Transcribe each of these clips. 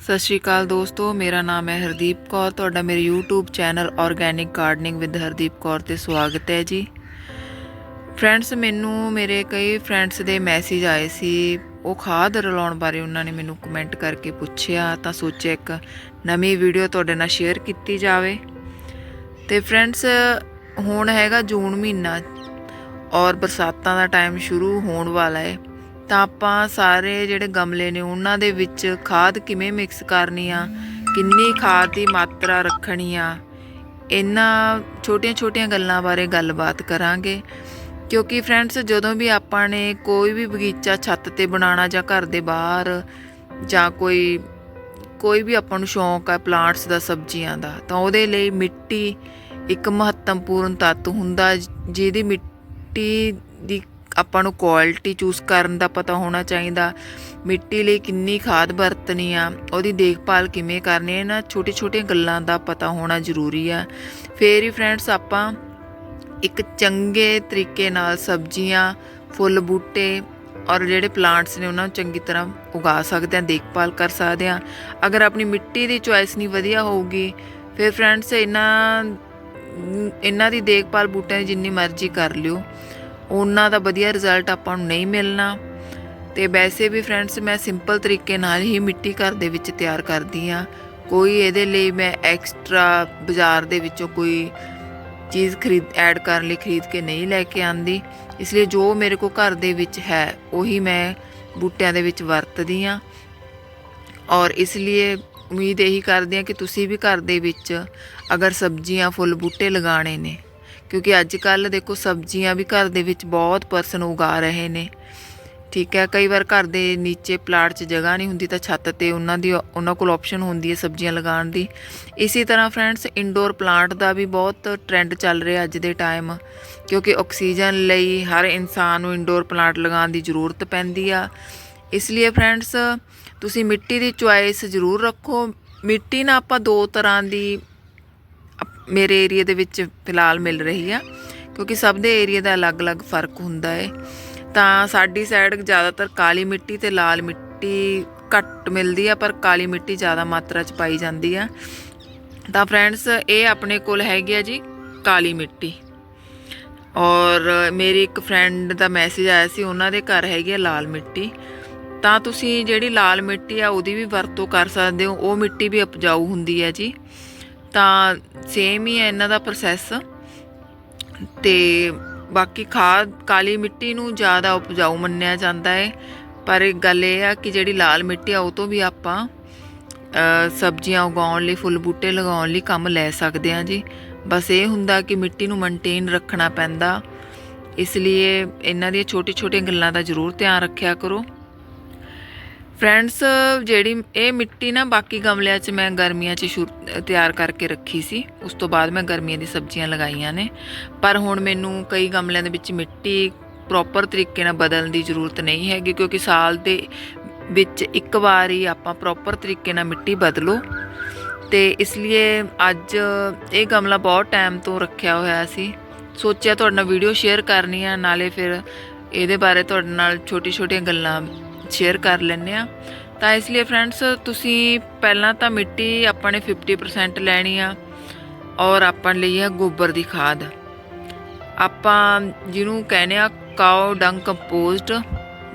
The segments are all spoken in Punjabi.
ਸਤਿ ਸ਼੍ਰੀ ਅਕਾਲ ਦੋਸਤੋ, ਮੇਰਾ ਨਾਮ ਹੈ ਹਰਦੀਪ ਕੌਰ, ਤੁਹਾਡਾ ਮੇਰੇ YouTube channel organic gardening with Hardeep Kaur ਤੇ ਸਵਾਗਤ ਹੈ ਜੀ। ਫਰੈਂਡਸ ਮੈਨੂੰ, ਮੇਰੇ ਕਈ ਫਰੈਂਡਸ ਦੇ ਮੈਸੇਜ ਆਏ ਸੀ, ਉਹ ਖਾਦ ਰਲਾਉਣ ਬਾਰੇ ਉਹਨਾਂ ਨੇ ਮੈਨੂੰ ਕਮੈਂਟ ਕਰਕੇ ਪੁੱਛਿਆ, ਤਾਂ ਸੋਚਿਆ ਇੱਕ ਨਵੀਂ ਵੀਡੀਓ ਤੁਹਾਡੇ ਨਾਲ ਸ਼ੇਅਰ ਕੀਤੀ ਜਾਵੇ। ਤੇ ਫਰੈਂਡਸ ਹੁਣ ਹੈਗਾ ਜੂਨ ਮਹੀਨਾ ਔਰ ਬਰਸਾਤਾਂ ਦਾ ਟਾਈਮ ਸ਼ੁਰੂ ਹੋਣ ਵਾਲਾ ਹੈ। ਤਾਂ ਆਪਾਂ ਸਾਰੇ ਜਿਹੜੇ ਗਮਲੇ ਨੇ ਉਹਨਾਂ ਦੇ ਵਿੱਚ ਖਾਦ ਕਿਵੇਂ ਮਿਕਸ ਕਰਨੀ ਆ? ਕਿੰਨੀ ਖਾਦ ਦੀ ਮਾਤਰਾ ਰੱਖਣੀ ਆ? ਇਹਨਾਂ ਛੋਟੀਆਂ-ਛੋਟੀਆਂ ਗੱਲਾਂ ਬਾਰੇ ਗੱਲਬਾਤ ਕਰਾਂਗੇ। ਕਿਉਂਕਿ ਫਰੈਂਡਸ ਜਦੋਂ ਵੀ ਆਪਾਂ ਨੇ ਕੋਈ ਵੀ ਬਗੀਚਾ ਛੱਤ ਤੇ ਬਣਾਉਣਾ ਜਾਂ ਘਰ ਦੇ ਬਾਹਰ ਜਾਂ ਕੋਈ ਕੋਈ ਵੀ ਆਪਾਂ ਨੂੰ ਸ਼ੌਂਕ ਹੈ ਪਲਾਂਟਸ ਦਾ, ਸਬਜ਼ੀਆਂ ਦਾ, ਤਾਂ ਉਹਦੇ ਲਈ ਮਿੱਟੀ ਇੱਕ ਮਹੱਤਵਪੂਰਨ ਤੱਤ ਹੁੰਦਾ। ਜਿਹਦੀ ਮਿੱਟੀ ਦੀ ਆਪਾਂ ਨੂੰ ਕੁਆਲਿਟੀ ਚੂਜ਼ ਕਰਨ ਦਾ ਪਤਾ ਹੋਣਾ ਚਾਹੀਦਾ। ਮਿੱਟੀ ਲਈ ਕਿੰਨੀ ਖਾਦ ਵਰਤਣੀ ਆ, ਉਹਦੀ ਦੇਖਭਾਲ ਕਿਵੇਂ ਕਰਨੀ ਹੈ ਇਹਨਾਂ ਛੋਟੀ ਛੋਟੀਆਂ ਗੱਲਾਂ ਦਾ ਪਤਾ ਹੋਣਾ ਜ਼ਰੂਰੀ ਆ। ਫੇਰ ਹੀ ਫਰੈਂਡਸ ਆਪਾਂ ਇੱਕ ਚੰਗੇ ਤਰੀਕੇ ਨਾਲ ਸਬਜ਼ੀਆਂ, ਫੁੱਲ ਬੂਟੇ ਔਰ ਜਿਹੜੇ ਪਲਾਂਟਸ ਨੇ ਉਹਨਾਂ ਨੂੰ ਚੰਗੀ ਤਰ੍ਹਾਂ ਉਗਾ ਸਕਦੇ ਆ, ਦੇਖਭਾਲ ਕਰ ਸਕਦੇ ਆ। ਅਗਰ ਆਪਣੀ ਮਿੱਟੀ ਦੀ ਚੁਆਇਸ ਨਹੀਂ ਵਧੀਆ ਹੋਊਗੀ, ਫਿਰ ਫਰੈਂਡਸ ਇਹਨਾਂ ਇਹਨਾਂ ਦੀ ਦੇਖਭਾਲ ਬੂਟਿਆਂ ਦੀ ਜਿੰਨੀ ਮਰਜ਼ੀ ਕਰ ਲਿਓ। ਉਹਨਾਂ ਦਾ ਵਧੀਆ ਰਿਜ਼ਲਟ ਆਪਾਂ ਨੂੰ ਨਹੀਂ ਮਿਲਣਾ। ਤੇ ਵੈਸੇ ਵੀ ਫਰੈਂਡਸ ਮੈਂ ਸਿੰਪਲ ਤਰੀਕੇ ਨਾਲ ਹੀ ਮਿੱਟੀ ਘਰ ਦੇ ਵਿੱਚ ਤਿਆਰ ਕਰਦੀ ਆ ਕੋਈ ਇਹਦੇ ਲਈ ਮੈਂ ਐਕਸਟਰਾ ਬਾਜ਼ਾਰ ਦੇ ਵਿੱਚੋਂ ਕੋਈ ਚੀਜ਼ ਖਰੀਦ ਐਡ ਕਰਨ ਲਈ ਖਰੀਦ ਕੇ ਨਹੀਂ ਲੈ ਕੇ ਆਂਦੀ ਇਸ ਲਈ ਜੋ ਮੇਰੇ ਕੋਲ ਘਰ ਦੇ ਵਿੱਚ ਹੈ, ਉਹੀ ਮੈਂ ਬੂਟਿਆਂ ਦੇ ਵਿੱਚ ਵਰਤਦੀ ਆ ਔਰ ਇਸ ਲਈ ਉਮੀਦ ਇਹੀ ਕਰਦੀ ਆ ਕਿ ਤੁਸੀਂ ਵੀ ਘਰ ਦੇ ਵਿੱਚ ਅਗਰ ਸਬਜ਼ੀਆਂ, ਫੁੱਲ ਬੂਟੇ ਲਗਾਣੇ ਨੇ। ਕਿਉਂਕਿ ਅੱਜ ਕੱਲ ਦੇਖੋ ਸਬਜ਼ੀਆਂ ਵੀ ਘਰ ਦੇ ਵਿੱਚ ਬਹੁਤ ਪਰਸਨ ਉਗਾ ਰਹੇ ਨੇ। ਠੀਕ ਹੈ, ਕਈ ਵਾਰ ਘਰ ਦੇ ਨੀਚੇ ਪਲਾਟ 'ਚ ਜਗ੍ਹਾ ਨਹੀਂ ਹੁੰਦੀ ਤਾਂ ਛੱਤ ਤੇ ਉਹਨਾਂ ਦੀ ਉਹਨਾਂ ਕੋਲ ਆਪਸ਼ਨ ਹੁੰਦੀ ਹੈ ਸਬਜ਼ੀਆਂ ਲਗਾਉਣ ਦੀ। ਇਸੇ ਤਰ੍ਹਾਂ ਫਰੈਂਡਸ ਇਨਡੋਰ ਪਲਾਂਟ ਦਾ ਵੀ ਬਹੁਤ ਟ੍ਰੈਂਡ ਚੱਲ ਰਿਹਾ ਅੱਜ ਦੇ ਟਾਈਮ ਕਿਉਂਕਿ ਆਕਸੀਜਨ ਲਈ ਹਰ ਇਨਸਾਨ ਨੂੰ ਇਨਡੋਰ ਪਲਾਂਟ ਲਗਾਉਣ ਦੀ ਜ਼ਰੂਰਤ ਪੈਂਦੀ ਆ। ਇਸ ਲਈ ਫਰੈਂਡਸ ਤੁਸੀਂ ਮਿੱਟੀ ਦੀ ਚੁਆਇਸ ਜ਼ਰੂਰ ਰੱਖੋ। ਮਿੱਟੀ ਨਾਲ ਆਪਾਂ ਦੋ ਤਰ੍ਹਾਂ ਦੀ ਮੇਰੇ ਏਰੀਆ ਦੇ ਵਿੱਚ ਫਿਲਹਾਲ ਮਿਲ ਰਹੀ ਆ, ਕਿਉਂਕਿ ਸਭ ਦੇ ਏਰੀਆ ਦਾ ਅਲੱਗ-ਅਲੱਗ ਫ਼ਰਕ ਹੁੰਦਾ ਹੈ ਤਾਂ ਸਾਡੀ ਸਾਈਡ ਜ਼ਿਆਦਾਤਰ ਕਾਲੀ ਮਿੱਟੀ ਤੇ ਲਾਲ ਮਿੱਟੀ ਘੱਟ ਮਿਲਦੀ ਆ, ਪਰ ਕਾਲੀ ਮਿੱਟੀ ਜ਼ਿਆਦਾ ਮਾਤਰਾ 'ਚ ਪਾਈ ਜਾਂਦੀ ਆ। ਤਾਂ ਫਰੈਂਡਸ ਇਹ ਆਪਣੇ ਕੋਲ ਹੈਗੀ ਆ ਜੀ ਕਾਲੀ ਮਿੱਟੀ। ਔਰ ਮੇਰੀ ਇੱਕ ਫਰੈਂਡ ਦਾ ਮੈਸੇਜ ਆਇਆ ਸੀ, ਉਹਨਾਂ ਦੇ ਘਰ ਹੈਗੀ ਆ ਲਾਲ ਮਿੱਟੀ। ਤਾਂ ਤੁਸੀਂ ਜਿਹੜੀ ਲਾਲ ਮਿੱਟੀ ਆ, ਉਹਦੀ ਵੀ ਵਰਤੋਂ ਕਰ ਸਕਦੇ ਹੋ, ਉਹ ਮਿੱਟੀ ਵੀ ਉਪਜਾਊ ਹੁੰਦੀ ਹੈ ਜੀ। ਤਾਂ ਸੇਮ ਹੀ ਹੈ ਇਹਨਾਂ ਦਾ ਪ੍ਰੋਸੈਸ ਤੇ ਬਾਕੀ ਖਾਦ, ਕਾਲੀ ਮਿੱਟੀ ਨੂੰ ਜ਼ਿਆਦਾ ਉਪਜਾਊ ਮੰਨਿਆ ਜਾਂਦਾ ਹੈ। ਪਰ ਇੱਕ ਗੱਲ ਇਹ ਆ ਕਿ ਜਿਹੜੀ ਲਾਲ ਮਿੱਟੀ ਆ, ਉਹ ਤੋਂ ਵੀ ਆਪਾਂ ਸਬਜ਼ੀਆਂ ਉਗਾਉਣ ਲਈ, ਫੁੱਲ ਬੂਟੇ ਲਗਾਉਣ ਲਈ ਕੰਮ ਲੈ ਸਕਦੇ ਹਾਂ ਜੀ। ਬਸ ਇਹ ਹੁੰਦਾ ਕਿ ਮਿੱਟੀ ਨੂੰ ਮੇਨਟੇਨ ਰੱਖਣਾ ਪੈਂਦਾ। ਇਸ ਲਈ ਇਹਨਾਂ ਦੀਆਂ ਛੋਟੀ ਛੋਟੀਆਂ ਗੱਲਾਂ ਦਾ ਜ਼ਰੂਰ ਧਿਆਨ ਰੱਖਿਆ ਕਰੋ। ਫਰੈਂਡਸ, ਜਿਹੜੀ ਇਹ ਮਿੱਟੀ ਨਾ, ਬਾਕੀ ਗਮਲਿਆਂ 'ਚ ਮੈਂ ਗਰਮੀਆਂ 'ਚ ਸ਼ੁਰੂ, ਤਿਆਰ ਕਰਕੇ ਰੱਖੀ ਸੀ। ਉਸ ਤੋਂ ਬਾਅਦ ਮੈਂ ਗਰਮੀਆਂ ਦੀ ਸਬਜ਼ੀਆਂ ਲਗਾਈਆਂ ਨੇ। ਪਰ ਹੁਣ ਮੈਨੂੰ ਕਈ ਗਮਲਿਆਂ ਦੇ ਵਿੱਚ ਮਿੱਟੀ ਪ੍ਰੋਪਰ ਤਰੀਕੇ ਨਾਲ ਬਦਲਣ ਦੀ ਜ਼ਰੂਰਤ ਨਹੀਂ ਹੈਗੀ, ਕਿਉਂਕਿ ਸਾਲ ਦੇ ਵਿੱਚ ਇੱਕ ਵਾਰ ਹੀ ਆਪਾਂ ਪ੍ਰੋਪਰ ਤਰੀਕੇ ਨਾਲ ਮਿੱਟੀ ਬਦਲੋ। ਤੇ ਇਸ ਲਈ ਅੱਜ ਇਹ ਗਮਲਾ ਬਹੁਤ ਟਾਈਮ ਤੋਂ ਰੱਖਿਆ ਹੋਇਆ ਸੀ। ਸੋਚਿਆ ਤੁਹਾਡੇ ਨਾਲ ਵੀਡੀਓ ਸ਼ੇਅਰ ਕਰਨੀ ਆ, ਨਾਲੇ ਫਿਰ ਇਹਦੇ ਬਾਰੇ ਤੁਹਾਡੇ ਨਾਲ ਛੋਟੀ-ਛੋਟੀਆਂ ਗੱਲਾਂ ਸ਼ੇਅਰ ਕਰ ਲੈਂਦੇ ਆ ਤਾਂ ਇਸ ਲਈ ਫਰੈਂਡਸ ਤੁਸੀਂ ਪਹਿਲਾਂ ਤਾਂ ਮਿੱਟੀ ਆਪਾਂ ਨੇ 50% ਲੈਣੀ ਆ ਔਰ ਆਪਾਂ ਲਈ ਆ ਗੋਬਰ ਦੀ ਖਾਦ। ਆਪਾਂ ਜਿਹਨੂੰ ਕਹਿੰਦੇ ਆ ਕਾਓ ਡੰਗ ਕੰਪੋਸਟ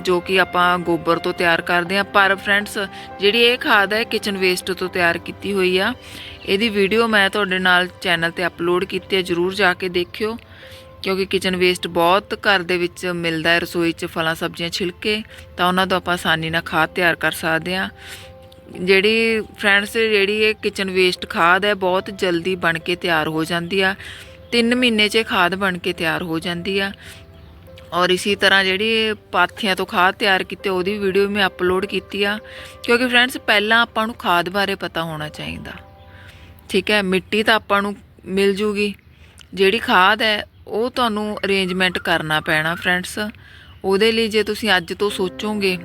ਜੋ ਕਿ ਆਪਾਂ ਗੋਬਰ ਤੋਂ ਤਿਆਰ ਕਰਦੇ ਆ ਪਰ ਫਰੈਂਡਸ ਜਿਹੜੀ ਇਹ ਖਾਦ ਹੈ ਕਿਚਨ ਵੇਸਟ ਤੋਂ ਤਿਆਰ ਕੀਤੀ ਹੋਈ ਆ। ਇਹਦੀ ਵੀਡੀਓ ਮੈਂ ਤੁਹਾਡੇ ਨਾਲ ਚੈਨਲ ਤੇ ਅਪਲੋਡ ਕੀਤੀ ਹੈ ਜਰੂਰ ਜਾ ਕੇ ਦੇਖਿਓ। ਕਿਉਂਕਿ ਕਿਚਨ ਵੇਸਟ ਬਹੁਤ ਘਰ ਦੇ ਵਿੱਚ ਮਿਲਦਾ ਹੈ, ਰਸੋਈ 'ਚ ਫਲਾਂ, ਸਬਜ਼ੀਆਂ, ਛਿਲਕੇ, ਤਾਂ ਉਹਨਾਂ ਤੋਂ ਆਪਾਂ ਆਸਾਨੀ ਨਾਲ ਖਾਦ ਤਿਆਰ ਕਰ ਸਕਦੇ ਹਾਂ। ਜਿਹੜੀ ਫਰੈਂਡਸ ਜਿਹੜੀ ਇਹ ਕਿਚਨ ਵੇਸਟ ਖਾਦ ਹੈ, ਬਹੁਤ ਜਲਦੀ ਬਣ ਕੇ ਤਿਆਰ ਹੋ ਜਾਂਦੀ ਆ। 3 ਮਹੀਨੇ 'ਚ ਇਹ ਖਾਦ ਬਣ ਕੇ ਤਿਆਰ ਹੋ ਜਾਂਦੀ ਆ। ਔਰ ਇਸੇ ਤਰ੍ਹਾਂ ਜਿਹੜੀ ਪਾਥੀਆਂ ਤੋਂ ਖਾਦ ਤਿਆਰ ਕੀਤੀ, ਉਹਦੀ ਵੀਡੀਓ ਮੈਂ ਅਪਲੋਡ ਕੀਤੀ ਆ। ਕਿਉਂਕਿ ਫਰੈਂਡਸ ਪਹਿਲਾਂ ਆਪਾਂ ਨੂੰ ਖਾਦ ਬਾਰੇ ਪਤਾ ਹੋਣਾ ਚਾਹੀਦਾ। ਠੀਕ ਹੈ, ਮਿੱਟੀ ਤਾਂ ਆਪਾਂ ਨੂੰ ਮਿਲ ਜੂਗੀ। ਜਿਹੜੀ ਖਾਦ ਹੈ ਉਹ ਤੁਹਾਨੂੰ ਅਰੇਂਜਮੈਂਟ ਕਰਨਾ ਪੈਣਾ ਫਰੈਂਡਸ ਉਹਦੇ ਲਈ ਜੇ ਤੁਸੀਂ ਅੱਜ ਤੋਂ ਸੋਚੋਗੇ,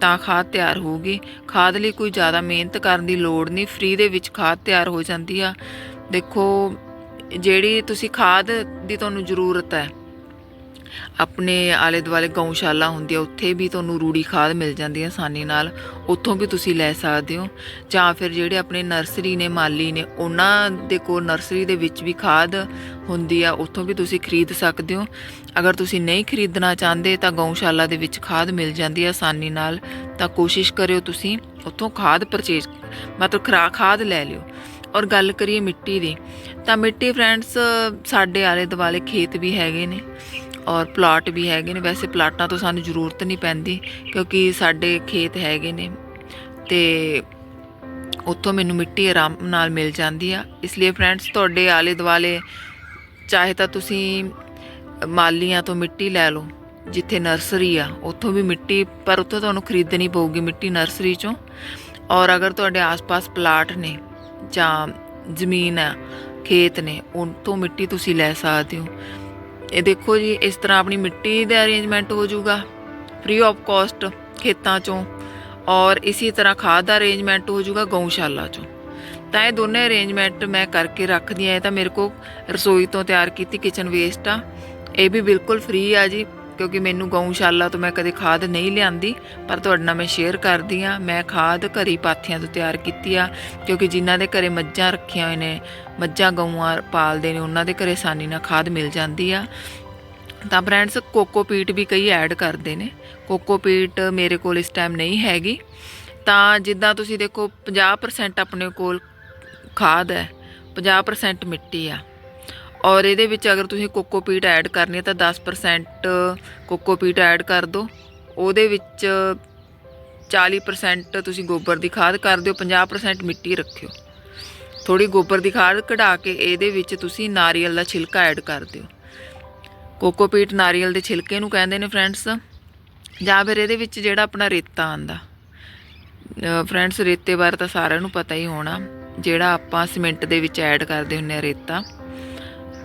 ਤਾਂ ਖਾਦ ਤਿਆਰ ਹੋਊਗੀ। ਖਾਦ ਲਈ ਕੋਈ ਜ਼ਿਆਦਾ ਮਿਹਨਤ ਕਰਨ ਦੀ ਲੋੜ ਨਹੀਂ ਫ੍ਰੀ ਦੇ ਵਿੱਚ ਖਾਦ ਤਿਆਰ ਹੋ ਜਾਂਦੀ ਆ। ਦੇਖੋ, ਜਿਹੜੀ ਤੁਸੀਂ ਖਾਦ ਦੀ ਤੁਹਾਨੂੰ ਜ਼ਰੂਰਤ ਹੈ ਆਪਣੇ ਆਲੇ ਦੁਆਲੇ ਗਊਸ਼ਾਲਾ ਹੁੰਦੀ ਆ ਉੱਥੇ ਵੀ ਤੁਹਾਨੂੰ ਰੂੜੀ ਖਾਦ ਮਿਲ ਜਾਂਦੀ ਹੈ ਆਸਾਨੀ ਨਾਲ, ਉੱਥੋਂ ਵੀ ਤੁਸੀਂ ਲੈ ਸਕਦੇ ਹੋ। ਜਾਂ ਫਿਰ ਜਿਹੜੇ ਆਪਣੇ ਨਰਸਰੀ ਨੇ, ਮਾਲੀ ਨੇ, ਉਹਨਾਂ ਦੇ ਕੋਲ ਨਰਸਰੀ ਦੇ ਵਿੱਚ ਵੀ ਖਾਦ ਹੁੰਦੀ ਆ, ਉੱਥੋਂ ਵੀ ਤੁਸੀਂ ਖਰੀਦ ਸਕਦੇ ਹੋ। ਅਗਰ ਤੁਸੀਂ ਨਹੀਂ ਖਰੀਦਣਾ ਚਾਹੁੰਦੇ, ਤਾਂ ਗਊਸ਼ਾਲਾ ਦੇ ਵਿੱਚ ਖਾਦ ਮਿਲ ਜਾਂਦੀ ਹੈ ਆਸਾਨੀ ਨਾਲ। ਤਾਂ ਕੋਸ਼ਿਸ਼ ਕਰਿਓ ਤੁਸੀਂ ਉੱਥੋਂ ਖਾਦ ਪਰਚੇਜ ਮਤਲਬ ਖਰਾ, ਖਾਦ ਲੈ ਲਿਓ। ਔਰ ਗੱਲ ਕਰੀਏ ਮਿੱਟੀ ਦੀ, ਤਾਂ ਮਿੱਟੀ ਫਰੈਂਡਸ ਸਾਡੇ ਆਲੇ ਦੁਆਲੇ ਖੇਤ ਵੀ ਹੈਗੇ ਨੇ। ਔਰ ਪਲਾਟ ਵੀ ਹੈਗੇ ਨੇ। ਵੈਸੇ ਪਲਾਟਾਂ ਤੋਂ ਸਾਨੂੰ ਜ਼ਰੂਰਤ ਨਹੀਂ ਪੈਂਦੀ ਕਿਉਂਕਿ ਸਾਡੇ ਖੇਤ ਹੈਗੇ ਨੇ ਤੇ ਉੱਥੋਂ ਮੈਨੂੰ ਮਿੱਟੀ ਆਰਾਮ ਨਾਲ ਮਿਲ ਜਾਂਦੀ ਆ। ਇਸ ਲਈ ਫਰੈਂਡਸ ਤੁਹਾਡੇ ਆਲੇ ਦੁਆਲੇ ਚਾਹੇ ਤਾਂ ਤੁਸੀਂ ਮਾਲੀਆਂ ਤੋਂ ਮਿੱਟੀ ਲੈ ਲਓ, ਜਿੱਥੇ ਨਰਸਰੀ ਆ, ਉੱਥੋਂ ਵੀ ਮਿੱਟੀ, ਪਰ ਉੱਥੋਂ ਤੁਹਾਨੂੰ ਖਰੀਦਣੀ ਪਊਗੀ ਮਿੱਟੀ ਨਰਸਰੀ ਚੋਂ। ਔਰ ਅਗਰ ਤੁਹਾਡੇ ਆਸ-ਪਾਸ ਪਲਾਟ ਨੇ ਜਾਂ ਜ਼ਮੀਨ ਆ, ਖੇਤ ਨੇ, ਉੱਥੋਂ ਮਿੱਟੀ ਤੁਸੀਂ ਲੈ ਸਕਦੇ ਹੋ। ਇਹ ਦੇਖੋ ਜੀ, ਇਸ ਤਰ੍ਹਾਂ ਆਪਣੀ ਮਿੱਟੀ ਦਾ ਅਰੇਂਜਮੈਂਟ ਹੋ ਜਾਊਗਾ ਫ੍ਰੀ ਆਫ ਕਾਸਟ ਖੇਤਾਂ ਚੋਂ। ਔਰ ਇਸੇ ਤਰ੍ਹਾਂ ਖਾਦ ਦਾ ਅਰੇਂਜਮੈਂਟ ਹੋ ਜਾਊਗਾ ਗਊਸ਼ਾਲਾ ਚੋਂ। ਤਾਂ ਇਹ ਦੋਨੇ ਅਰੇਂਜਮੈਂਟ ਮੈਂ ਕਰਕੇ ਰੱਖਦੀ ਆ ਇਹ ਤਾਂ ਮੇਰੇ ਕੋ ਰਸੋਈ ਤੋਂ ਤਿਆਰ ਕੀਤੀ ਕਿਚਨ ਵੇਸਟ ਆ। ਇਹ ਵੀ ਬਿਲਕੁਲ ਫ੍ਰੀ ਆ ਜੀ। ਕਿਉਂਕਿ ਮੈਨੂੰ ਗਊਸ਼ਾਲਾ ਤੋਂ ਮੈਂ ਕਦੇ ਖਾਦ ਨਹੀਂ ਲਿਆਂਦੀ, ਪਰ ਤੁਹਾਡੇ ਨਾਲ ਮੈਂ ਸ਼ੇਅਰ ਕਰਦੀ ਆ ਮੈਂ ਖਾਦ ਘਰੀ ਪਾਥੀਆਂ ਤੋਂ ਤਿਆਰ ਕੀਤੀ ਆ, ਕਿਉਂਕਿ ਜਿਨ੍ਹਾਂ ਦੇ ਘਰੇ ਮੱਝਾਂ ਰੱਖੀਆਂ ਹੋਏ ਨੇ, ਮੱਝਾਂ ਗਊਆਂ ਪਾਲਦੇ ਨੇ, ਉਹਨਾਂ ਦੇ ਘਰੇ ਆਸਾਨੀ ਨਾਲ ਖਾਦ ਮਿਲ ਜਾਂਦੀ ਆ। ਤਾਂ ਫਰੈਂਡਸ ਕੋਕੋਪੀਟ ਵੀ ਕਈ ਐਡ ਕਰਦੇ ਨੇ। ਕੋਕੋਪੀਟ ਮੇਰੇ ਕੋਲ ਇਸ ਟਾਈਮ ਨਹੀਂ ਹੈਗੀ। ਤਾਂ ਜਿੱਦਾਂ ਤੁਸੀਂ ਦੇਖੋ 50% ਆਪਣੇ ਕੋਲ ਖਾਦ ਹੈ 50% ਮਿੱਟੀ ਆ। ਔਰ ਇਹਦੇ ਵਿੱਚ ਅਗਰ ਤੁਸੀਂ ਕੋਕੋਪੀਟ ਐਡ ਕਰਨੀ ਹੈ ਤਾਂ 10% ਕੋਕੋਪੀਟ ਐਡ ਕਰ ਦਿਓ। ਉਹਦੇ ਵਿੱਚ 40% ਤੁਸੀਂ ਗੋਬਰ ਦੀ ਖਾਦ ਕਰ ਦਿਓ 50% ਮਿੱਟੀ ਰੱਖਿਓ। ਥੋੜੀ ਗੋਬਰ ਦੀ ਖਾਦ ਕਢਾ ਕੇ ਇਹਦੇ ਵਿੱਚ ਤੁਸੀਂ ਨਾਰੀਅਲ ਦਾ ਛਿਲਕਾ ਐਡ ਕਰ ਦਿਓ। ਕੋਕੋਪੀਟ ਨਾਰੀਅਲ ਦੇ ਛਿਲਕੇ ਨੂੰ ਕਹਿੰਦੇ ਨੇ ਫਰੈਂਡਸ ਜਾਂ ਫਿਰ ਇਹਦੇ ਵਿੱਚ ਜਿਹੜਾ ਆਪਣਾ ਰੇਤਾ ਆਂਦਾ ਫਰੈਂਡਸ ਰੇਤੇ ਬਾਰੇ ਤਾਂ ਸਾਰਿਆਂ ਨੂੰ ਪਤਾ ਹੀ ਹੋਣਾ, ਜਿਹੜਾ ਆਪਾਂ ਸਿਮੈਂਟ ਦੇ ਵਿੱਚ ਐਡ ਕਰਦੇ ਹੁੰਨੇ ਆ ਰੇਤਾ।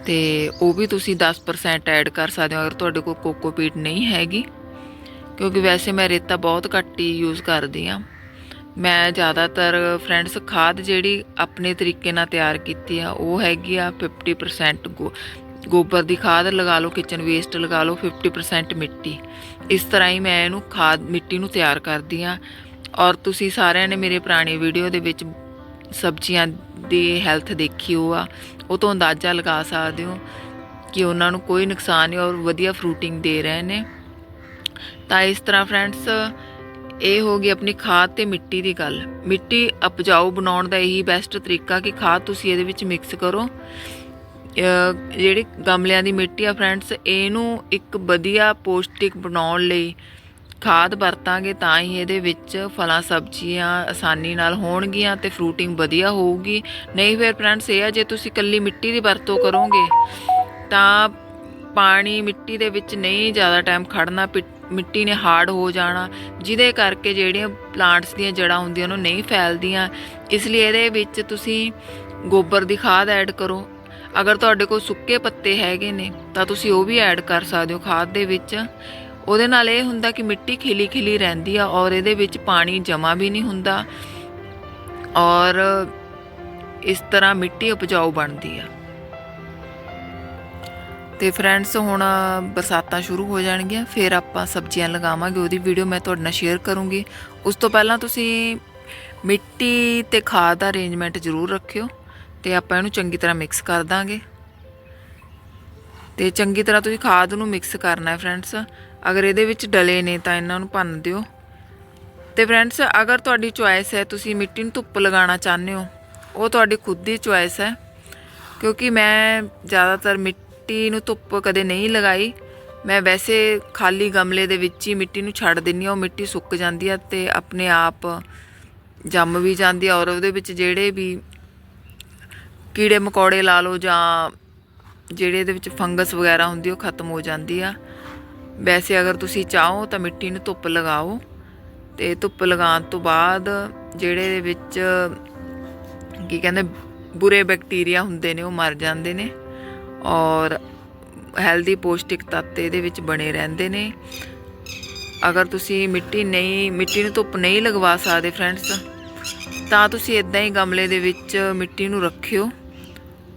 ਤੇ ਉਹ ਵੀ ਤੁਸੀਂ 10% ਐਡ ਕਰ ਸਕਦੇ ਹੋ ਅਗਰ ਤੁਹਾਡੇ ਕੋਲ ਕੋਕੋਪੀਟ ਨਹੀਂ ਹੈਗੀ। ਕਿਉਂਕਿ ਵੈਸੇ ਮੈਂ ਰੇਤਾ ਬਹੁਤ ਘੱਟ ਹੀ ਯੂਜ਼ ਕਰਦੀ ਆ ਮੈਂ ਜ਼ਿਆਦਾਤਰ ਫਰੈਂਡਸ ਖਾਦ ਜਿਹੜੀ ਆਪਣੇ ਤਰੀਕੇ ਨਾਲ ਤਿਆਰ ਕੀਤੀ ਆ, ਉਹ ਹੈਗੀ ਆ 50% ਗੋ, ਗੋਬਰ ਦੀ ਖਾਦ ਲਗਾ ਲਓ ਕਿਚਨ ਵੇਸਟ ਲਗਾ ਲਓ 50% ਮਿੱਟੀ। ਇਸ ਤਰ੍ਹਾਂ ਹੀ ਮੈਂ ਇਹਨੂੰ ਖਾਦ, ਮਿੱਟੀ ਨੂੰ ਤਿਆਰ ਕਰਦੀ ਆ ਔਰ ਤੁਸੀਂ ਸਾਰਿਆਂ ਨੇ ਮੇਰੇ ਪੁਰਾਣੀ ਵੀਡੀਓ ਦੇ ਵਿੱਚ ਸਬਜ਼ੀਆਂ ਦੀ ਹੈਲਥ ਦੇਖੀ ਹੋ ਆ, ਉਹ ਤੋਂ ਅੰਦਾਜ਼ਾ ਲਗਾ ਸਕਦੇ ਹੋ ਕਿ ਉਹਨਾਂ ਨੂੰ ਕੋਈ ਨੁਕਸਾਨ ਨਹੀਂ ਔਰ ਵਧੀਆ ਫਰੂਟਿੰਗ ਦੇ ਰਹੇ ਨੇ। ਤਾਂ ਇਸ ਤਰ੍ਹਾਂ ਫਰੈਂਡਸ ਇਹ ਹੋ ਗਈ ਆਪਣੀ ਖਾਦ ਤੇ ਮਿੱਟੀ ਦੀ ਗੱਲ। ਮਿੱਟੀ ਉਪਜਾਊ ਬਣਾਉਣ ਦਾ ਇਹੀ ਬੈਸਟ ਤਰੀਕਾ ਕਿ ਖਾਦ ਤੁਸੀਂ ਇਹਦੇ ਵਿੱਚ ਮਿਕਸ ਕਰੋ। ਅਹ ਜਿਹੜੀ ਗਮਲਿਆਂ ਦੀ ਮਿੱਟੀ ਆ ਫਰੈਂਡਸ ਇਹਨੂੰ ਇੱਕ ਵਧੀਆ ਪੌਸ਼ਟਿਕ ਬਣਾਉਣ ਲਈ ਖਾਦ ਵਰਤਾਂਗੇ ਤਾਂ ਹੀ ਇਹਦੇ ਵਿੱਚ ਫਲਾਂ, ਸਬਜ਼ੀਆਂ ਆਸਾਨੀ ਨਾਲ ਹੋਣਗੀਆਂ ਤੇ ਫਰੂਟਿੰਗ ਵਧੀਆ ਹੋਊਗੀ। ਨਹੀਂ ਫਿਰ ਫਰੈਂਡਸ ਇਹ ਆ ਜੇ ਤੁਸੀਂ ਕੱਲੀ ਮਿੱਟੀ ਦੀ ਵਰਤੋਂ ਕਰੋਗੇ, ਤਾਂ ਪਾਣੀ ਮਿੱਟੀ ਦੇ ਵਿੱਚ ਨਹੀਂ ਜ਼ਿਆਦਾ ਟਾਈਮ ਖੜਨਾ ਪਿ- ਮਿੱਟੀ ਨੇ ਹਾਰਡ ਹੋ ਜਾਣਾ। ਜਿਹਦੇ ਕਰਕੇ ਜਿਹੜੀਆਂ ਪਲਾਂਟਸ ਦੀਆਂ ਜੜਾਂ ਹੁੰਦੀਆਂ ਉਹ ਨਹੀਂ ਫੈਲਦੀਆਂ। ਇਸ ਲਈ ਇਹਦੇ ਵਿੱਚ ਤੁਸੀਂ ਗੋਬਰ ਦੀ ਖਾਦ ਐਡ ਕਰੋ। ਅਗਰ ਤੁਹਾਡੇ ਕੋਲ ਸੁੱਕੇ ਪੱਤੇ ਹੈਗੇ ਨੇ, ਤਾਂ ਤੁਸੀਂ ਉਹ ਵੀ ਐਡ ਕਰ ਸਕਦੇ ਹੋ ਖਾਦ ਦੇ ਵਿੱਚ। ਉਹਦੇ ਨਾਲ ਇਹ ਹੁੰਦਾ ਕਿ ਮਿੱਟੀ ਖਿਲੀ ਖਿਲੀ ਰਹਿੰਦੀ ਆ ਔਰ ਇਹਦੇ ਵਿੱਚ ਪਾਣੀ ਜਮਾ ਵੀ ਨਹੀਂ ਹੁੰਦਾ ਔਰ ਇਸ ਤਰ੍ਹਾਂ ਮਿੱਟੀ ਉਪਜਾਊ ਬਣਦੀ ਆ। ਤੇ ਫਰੈਂਡਸ, ਹੁਣ ਬਰਸਾਤਾਂ ਸ਼ੁਰੂ ਹੋ ਜਾਣਗੀਆਂ, ਫਿਰ ਆਪਾਂ ਸਬਜ਼ੀਆਂ ਲਗਾਵਾਂਗੇ, ਉਹਦੀ ਵੀਡੀਓ ਮੈਂ ਤੁਹਾਡੇ ਨਾਲ ਸ਼ੇਅਰ ਕਰੂੰਗੀ। ਉਸ ਤੋਂ ਪਹਿਲਾਂ ਤੁਸੀਂ ਮਿੱਟੀ ਤੇ ਖਾਦ ਦਾ ਅਰੇਂਜਮੈਂਟ ਜ਼ਰੂਰ ਰੱਖਿਓ ਤੇ ਆਪਾਂ ਇਹਨੂੰ ਚੰਗੀ ਤਰ੍ਹਾਂ ਮਿਕਸ ਕਰ ਦਾਂਗੇ। ਤੇ ਚੰਗੀ ਤਰ੍ਹਾਂ ਤੁਸੀਂ ਖਾਦ ਨੂੰ ਮਿਕਸ ਕਰਨਾ ਹੈ ਫਰੈਂਡਸ। ਅਗਰ ਇਹਦੇ ਵਿੱਚ ਡਲੇ ਨੇ ਤਾਂ ਇਹਨਾਂ ਨੂੰ ਭੰਨ ਦਿਓ। ਤੇ ਫਰੈਂਡਸ ਅਗਰ ਤੁਹਾਡੀ ਚੁਆਇਸ ਹੈ, ਤੁਸੀਂ ਮਿੱਟੀ ਨੂੰ ਧੁੱਪ ਲਗਾਉਣਾ ਚਾਹੁੰਦੇ ਹੋ, ਉਹ ਤੁਹਾਡੀ ਖੁਦ ਦੀ ਚੁਆਇਸ ਹੈ। ਕਿਉਂਕਿ ਮੈਂ ਜ਼ਿਆਦਾਤਰ ਮਿੱਟੀ ਨੂੰ ਧੁੱਪ ਕਦੇ ਨਹੀਂ ਲਗਾਈ। ਮੈਂ ਵੈਸੇ ਖਾਲੀ ਗਮਲੇ ਦੇ ਵਿੱਚ ਹੀ ਮਿੱਟੀ ਨੂੰ ਛੱਡ ਦਿੰਨੀ ਆ ਉਹ ਮਿੱਟੀ ਸੁੱਕ ਜਾਂਦੀ ਆ ਤੇ ਆਪਣੇ ਆਪ ਜੰਮ ਵੀ ਜਾਂਦੀ ਆ ਔਰ ਉਹਦੇ ਵਿੱਚ ਜਿਹੜੇ ਵੀ ਕੀੜੇ ਮਕੌੜੇ ਲਾ ਲਓ ਜਾਂ ਜਿਹੜੇ ਇਹਦੇ ਵਿੱਚ ਫੰਗਸ ਵਗੈਰਾ ਹੁੰਦੀ ਉਹ ਖਤਮ ਹੋ ਜਾਂਦੀ ਆ। ਵੈਸੇ ਅਗਰ ਤੁਸੀਂ ਚਾਹੋ ਤਾਂ ਮਿੱਟੀ ਨੂੰ ਧੁੱਪ ਲਗਾਓ ਤੇ ਧੁੱਪ ਲਗਾਉਣ ਤੋਂ ਬਾਅਦ ਜਿਹੜੇ ਦੇ ਵਿੱਚ ਕੀ ਕਹਿੰਦੇ ਬੁਰੇ ਬੈਕਟੀਰੀਆ ਹੁੰਦੇ ਨੇ ਉਹ ਮਰ ਜਾਂਦੇ ਨੇ ਔਰ ਹੈਲਦੀ ਪੌਸ਼ਟਿਕ ਤੱਤ ਇਹਦੇ ਵਿੱਚ ਬਣੇ ਰਹਿੰਦੇ ਨੇ। ਅਗਰ ਤੁਸੀਂ ਮਿੱਟੀ ਨਹੀਂ, ਮਿੱਟੀ ਨੂੰ ਧੁੱਪ ਨਹੀਂ ਲਗਵਾ ਸਕਦੇ ਫਰੈਂਡਸ, ਤਾਂ ਤੁਸੀਂ ਇਦਾਂ ਹੀ ਗਮਲੇ ਦੇ ਵਿੱਚ ਮਿੱਟੀ ਨੂੰ ਰੱਖਿਓ।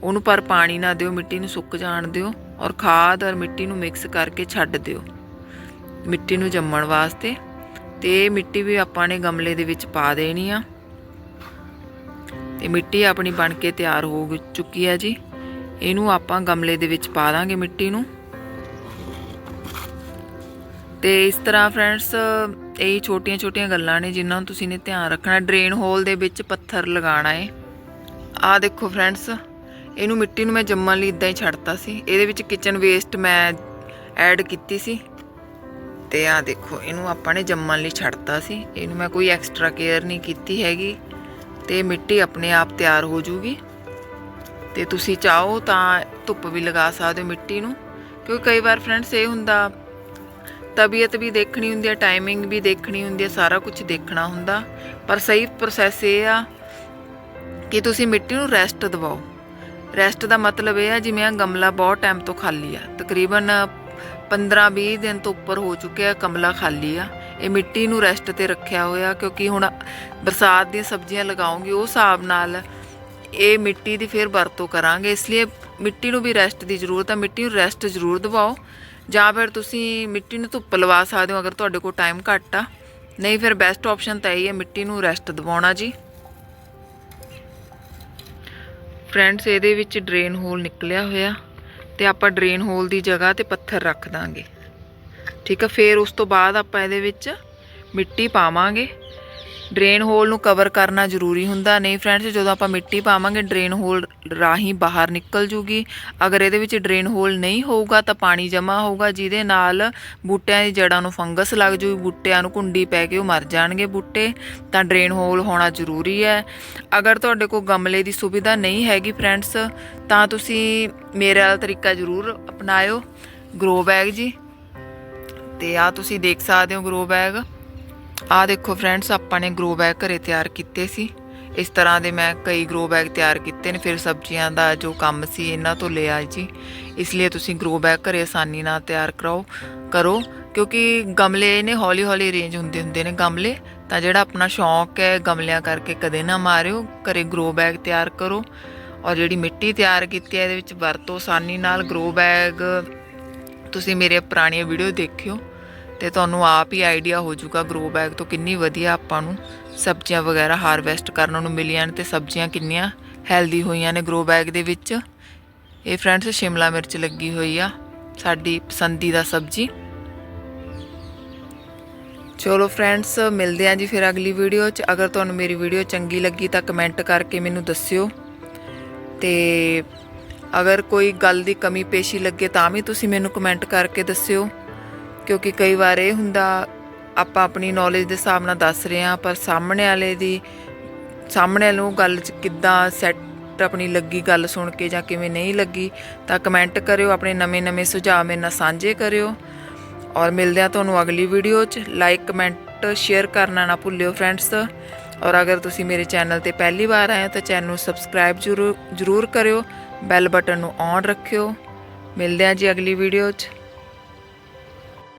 ਉਹਨੂੰ ਪਰ ਪਾਣੀ ਨਾ ਦਿਓ, ਮਿੱਟੀ ਨੂੰ ਸੁੱਕ ਜਾਣ ਦਿਓ। ਔਰ ਖਾਦ ਔਰ ਮਿੱਟੀ ਨੂੰ ਮਿਕਸ ਕਰਕੇ ਛੱਡ ਦਿਓ। ਮਿੱਟੀ ਨੂੰ ਜੰਮਣ ਵਾਸਤੇ ਤੇ ਇਹ ਮਿੱਟੀ ਵੀ ਆਪਾਂ ਨੇ ਗਮਲੇ ਦੇ ਵਿੱਚ ਪਾ ਦੇਣੀ ਆ। ਤੇ ਮਿੱਟੀ ਆਪਣੀ ਬਣ ਕੇ ਤਿਆਰ ਹੋ ਚੁੱਕੀ ਹੈ ਜੀ। ਇਹਨੂੰ ਆਪਾਂ ਗਮਲੇ ਦੇ ਵਿੱਚ ਪਾ ਦਾਂਗੇ ਮਿੱਟੀ ਨੂੰ। ਤੇ ਇਸ ਤਰ੍ਹਾਂ ਫਰੈਂਡਸ ਇਹ ਛੋਟੀਆਂ-ਛੋਟੀਆਂ ਗੱਲਾਂ ਨੇ ਜਿਨ੍ਹਾਂ ਨੂੰ ਤੁਸੀਂ ਨੇ ਧਿਆਨ ਰੱਖਣਾ। ਡਰੇਨ ਹੋਲ ਦੇ ਵਿੱਚ ਪੱਥਰ ਲਗਾਉਣਾ ਹੈ ਆ ਦੇਖੋ ਫਰੈਂਡਸ ਇਹਨੂੰ ਮਿੱਟੀ ਨੂੰ ਮੈਂ ਜੰਮਣ ਲਈ ਇਦਾਂ ਹੀ ਛੱਡਤਾ ਸੀ। ਇਹਦੇ ਵਿੱਚ ਕਿਚਨ ਵੇਸਟ ਮੈਂ ਐਡ ਕੀਤੀ ਸੀ। ਤੇ ਆ ਦੇਖੋ, ਇਹਨੂੰ ਆਪਾਂ ਨੇ ਜੰਮਣ ਲਈ ਛੱਡਤਾ ਸੀ। ਇਹਨੂੰ ਮੈਂ ਕੋਈ ਐਕਸਟਰਾ ਕੇਅਰ ਨਹੀਂ ਕੀਤੀ ਹੈਗੀ। ਤੇ ਮਿੱਟੀ ਆਪਣੇ ਆਪ ਤਿਆਰ ਹੋ ਜੂਗੀ। ਤੇ ਤੁਸੀਂ ਚਾਹੋ ਤਾਂ ਧੁੱਪ ਵੀ ਲਗਾ ਸਕਦੇ ਹੋ ਮਿੱਟੀ ਨੂੰ। ਕਿਉਂਕਿ ਕਈ ਵਾਰ ਫਰੈਂਡਸ ਇਹ ਹੁੰਦਾ, ਤਬੀਅਤ ਵੀ ਦੇਖਣੀ ਹੁੰਦੀ ਹੈ ਟਾਈਮਿੰਗ ਵੀ ਦੇਖਣੀ ਹੁੰਦੀ ਹੈ, ਸਾਰਾ ਕੁਝ ਦੇਖਣਾ ਹੁੰਦਾ। ਪਰ ਸਹੀ ਪ੍ਰੋਸੈਸ ਇਹ ਆ ਕਿ ਤੁਸੀਂ ਮਿੱਟੀ ਨੂੰ ਰੈਸਟ ਦਿਵਾਓ। ਰੈਸਟ ਦਾ ਮਤਲਬ ਇਹ ਆ ਜਿਵੇਂ ਆ ਗਮਲਾ ਬਹੁਤ ਟਾਈਮ ਤੋਂ ਖਾਲੀ ਆ। ਤਕਰੀਬਨ 15-20 ਦਿਨ ਤੋਂ ਉੱਪਰ ਹੋ ਚੁੱਕਿਆ ਗਮਲਾ ਖਾਲੀ ਆ। ਇਹ ਮਿੱਟੀ ਨੂੰ ਰੈਸਟ ਤੇ ਰੱਖਿਆ ਹੋਇਆ, ਕਿਉਂਕਿ ਹੁਣ ਬਰਸਾਤ ਦੀਆਂ ਸਬਜ਼ੀਆਂ ਲਗਾਉਂਗੀ, ਉਹ ਹਿਸਾਬ ਨਾਲ ਇਹ ਮਿੱਟੀ ਦੀ ਫਿਰ ਵਰਤੋਂ ਕਰਾਂਗੇ। ਇਸ ਲਈ ਮਿੱਟੀ ਨੂੰ ਵੀ ਰੈਸਟ ਦੀ ਜ਼ਰੂਰਤ ਆ। ਮਿੱਟੀ ਨੂੰ ਰੈਸਟ ਜ਼ਰੂਰ ਦਿਵਾਓ। ਜਾਂ ਫਿਰ ਤੁਸੀਂ ਮਿੱਟੀ ਨੂੰ ਧੁੱਪ ਲਵਾ ਸਕਦੇ ਹੋ, ਅਗਰ ਤੁਹਾਡੇ ਕੋਲ ਟਾਈਮ ਘੱਟ ਆ। ਨਹੀਂ, ਫਿਰ ਬੈਸਟ ਆਪਸ਼ਨ ਤਾਂ ਇਹ ਹੈ, ਮਿੱਟੀ ਨੂੰ ਰੈਸਟ ਦਿਵਾਉਣਾ ਜੀ। ਫਰੈਂਡਸ, ਇਹਦੇ ਵਿੱਚ ਡਰੇਨ ਹੋਲ ਨਿਕਲਿਆ ਹੋਇਆ ਤੇ ਆਪਾਂ ਡਰੇਨ ਹੋਲ ਦੀ ਜਗ੍ਹਾ ਤੇ ਪੱਥਰ ਰੱਖ ਦਾਂਗੇ। ਠੀਕ ਆ, ਫਿਰ ਉਸ ਤੋਂ ਬਾਅਦ ਆਪਾਂ ਇਹਦੇ ਵਿੱਚ ਮਿੱਟੀ ਪਾਵਾਂਗੇ। ਡਰੇਨ ਹੋਲ ਨੂੰ ਕਵਰ ਕਰਨਾ ਜ਼ਰੂਰੀ ਹੁੰਦਾ। ਨਹੀਂ ਫਰੈਂਡਸ ਜਦੋਂ ਆਪਾਂ ਮਿੱਟੀ ਪਾਵਾਂਗੇ ਡਰੇਨ ਹੋਲ ਰਾਹੀਂ ਬਾਹਰ ਨਿਕਲ ਜੂਗੀ। ਅਗਰ ਇਹਦੇ ਵਿੱਚ ਡਰੇਨ ਹੋਲ ਨਹੀਂ ਹੋਊਗਾ, ਤਾਂ ਪਾਣੀ ਜਮ੍ਹਾਂ ਹੋਊਗਾ, ਜਿਹਦੇ ਨਾਲ ਬੂਟਿਆਂ ਦੀ ਜੜਾਂ ਨੂੰ ਫੰਗਸ ਲੱਗ ਜੂਗੀ, ਬੂਟਿਆਂ ਨੂੰ ਕੁੰਡੀ ਪੈ ਕੇ ਉਹ ਮਰ ਜਾਣਗੇ ਬੂਟੇ, ਤਾਂ ਡਰੇਨ ਹੋਲ ਹੋਣਾ ਜ਼ਰੂਰੀ ਹੈ। ਅਗਰ ਤੁਹਾਡੇ ਕੋਲ ਗਮਲੇ ਦੀ ਸੁਵਿਧਾ ਨਹੀਂ ਹੈਗੀ ਫਰੈਂਡਸ ਤਾਂ ਤੁਸੀਂ ਮੇਰੇ ਵਾਲਾ ਤਰੀਕਾ ਜ਼ਰੂਰ ਅਪਣਾਇਓ। ਗਰੋ ਬੈਗ ਜੀ। ਤੇ ਆ ਤੁਸੀਂ ਦੇਖ ਸਕਦੇ ਹੋ ਗਰੋ ਬੈਗ ਆ ਦੇਖੋ ਫਰੈਂਡਸ ਆਪਾਂ ਨੇ ਗਰੋ ਬੈਗ ਘਰੇ ਤਿਆਰ ਕੀਤੇ ਸੀ। ਇਸ ਤਰ੍ਹਾਂ ਦੇ ਮੈਂ ਕਈ ਗਰੋ ਬੈਗ ਤਿਆਰ ਕੀਤੇ ਨੇ, ਫਿਰ ਸਬਜ਼ੀਆਂ ਦਾ ਜੋ ਕੰਮ ਸੀ ਇਹਨਾਂ ਤੋਂ ਲਿਆ ਜੀ। ਇਸ ਲਈ ਤੁਸੀਂ ਗਰੋ ਬੈਗ ਘਰੇ ਆਸਾਨੀ ਨਾਲ ਤਿਆਰ ਕਰਾਓ, ਕਰੋ, ਕਿਉਂਕਿ ਗਮਲੇ ਨੇ ਹੌਲੀ ਹੌਲੀ ਅਰੇਂਜ ਹੁੰਦੇ ਹੁੰਦੇ ਨੇ ਗਮਲੇ। ਤਾਂ ਜਿਹੜਾ ਆਪਣਾ ਸ਼ੌਂਕ ਹੈ ਗਮਲਿਆਂ ਕਰਕੇ ਕਦੇ ਨਾ ਮਾਰਿਓ, ਘਰੇ ਗਰੋ ਬੈਗ ਤਿਆਰ ਕਰੋ। ਔਰ ਜਿਹੜੀ ਮਿੱਟੀ ਤਿਆਰ ਕੀਤੀ ਹੈ, ਇਹਦੇ ਵਿੱਚ ਵਰਤੋ ਆਸਾਨੀ ਨਾਲ ਗਰੋ ਬੈਗ ਤੁਸੀਂ ਮੇਰੇ ਪੁਰਾਣੀਆਂ ਵੀਡੀਓ ਦੇਖਿਓ। ਤੇ ਤੁਹਾਨੂੰ ਆਪ ਹੀ ਆਈਡੀਆ ਹੋ ਜਾਊਗਾ ਗਰੋ ਬੈਗ ਤੋਂ ਕਿੰਨੀ ਵਧੀਆ ਆਪਾਂ ਨੂੰ ਸਬਜ਼ੀਆਂ ਵਗੈਰਾ ਹਾਰਵੈਸਟ ਕਰਨ ਨੂੰ ਮਿਲੀਆਂ ਨੇ ਤੇ ਸਬਜ਼ੀਆਂ ਕਿੰਨੀਆਂ ਹੈਲਦੀ ਹੋਈਆਂ ਨੇ ਗਰੋ ਬੈਗ ਦੇ ਵਿੱਚ। ਇਹ ਫਰੈਂਡਸ ਸ਼ਿਮਲਾ ਮਿਰਚ ਲੱਗੀ ਹੋਈ ਆ, ਸਾਡੀ ਪਸੰਦੀਦਾ ਸਬਜ਼ੀ। ਚਲੋ ਫਰੈਂਡਸ ਮਿਲਦੇ ਆਂ ਜੀ ਫਿਰ ਅਗਲੀ ਵੀਡੀਓ 'ਚ। ਅਗਰ ਤੁਹਾਨੂੰ ਮੇਰੀ ਵੀਡੀਓ ਚੰਗੀ ਲੱਗੀ ਤਾਂ ਕਮੈਂਟ ਕਰਕੇ ਮੈਨੂੰ ਦੱਸਿਓ। ਤੇ ਅਗਰ ਕੋਈ ਗੱਲ ਦੀ ਕਮੀ, ਪੇਸ਼ੀ ਲੱਗੇ ਤਾਂ ਵੀ ਤੁਸੀਂ ਮੈਨੂੰ ਕਮੈਂਟ ਕਰਕੇ ਦੱਸਿਓ। ਕਿਉਂਕਿ ਕਈ ਵਾਰ ਇਹ ਹੁੰਦਾ, ਆਪਾਂ ਆਪਣੀ ਨੌਲੇਜ ਦੇ ਹਿਸਾਬ ਨਾਲ ਦੱਸ ਰਹੇ ਹਾਂ, ਪਰ ਸਾਹਮਣੇ ਵਾਲੇ ਦੀ, ਸਾਹਮਣੇ ਨੂੰ ਗੱਲ 'ਚ ਕਿੱਦਾਂ ਸੈੱਟ ਆਪਣੀ ਲੱਗੀ ਗੱਲ ਸੁਣ ਕੇ ਜਾਂ ਕਿਵੇਂ ਨਹੀਂ ਲੱਗੀ, ਤਾਂ ਕਮੈਂਟ ਕਰਿਓ, ਆਪਣੇ ਨਵੇਂ-ਨਵੇਂ ਸੁਝਾਅ ਮੇਰੇ ਨਾਲ ਸਾਂਝੇ ਕਰਿਓ। ਔਰ ਮਿਲਦੇ ਆ ਤੁਹਾਨੂੰ ਅਗਲੀ ਵੀਡੀਓ 'ਚ। ਲਾਈਕ ਕਮੈਂਟ ਸ਼ੇਅਰ ਕਰਨਾ ਨਾ ਭੁੱਲਿਓ ਫਰੈਂਡਸ ਔਰ ਅਗਰ ਤੁਸੀਂ ਮੇਰੇ ਚੈਨਲ ਤੇ ਪਹਿਲੀ ਵਾਰ ਆਏ ਹੋ, ਤਾਂ ਚੈਨਲ ਨੂੰ ਸਬਸਕ੍ਰਾਈਬ ਜ਼ਰੂਰ ਜ਼ਰੂਰ ਕਰਿਓ। ਬੈਲ ਬਟਨ ਨੂੰ ਔਨ ਰੱਖਿਓ। ਮਿਲਦੇ ਆ ਜੀ ਅਗਲੀ ਵੀਡੀਓ 'ਚ।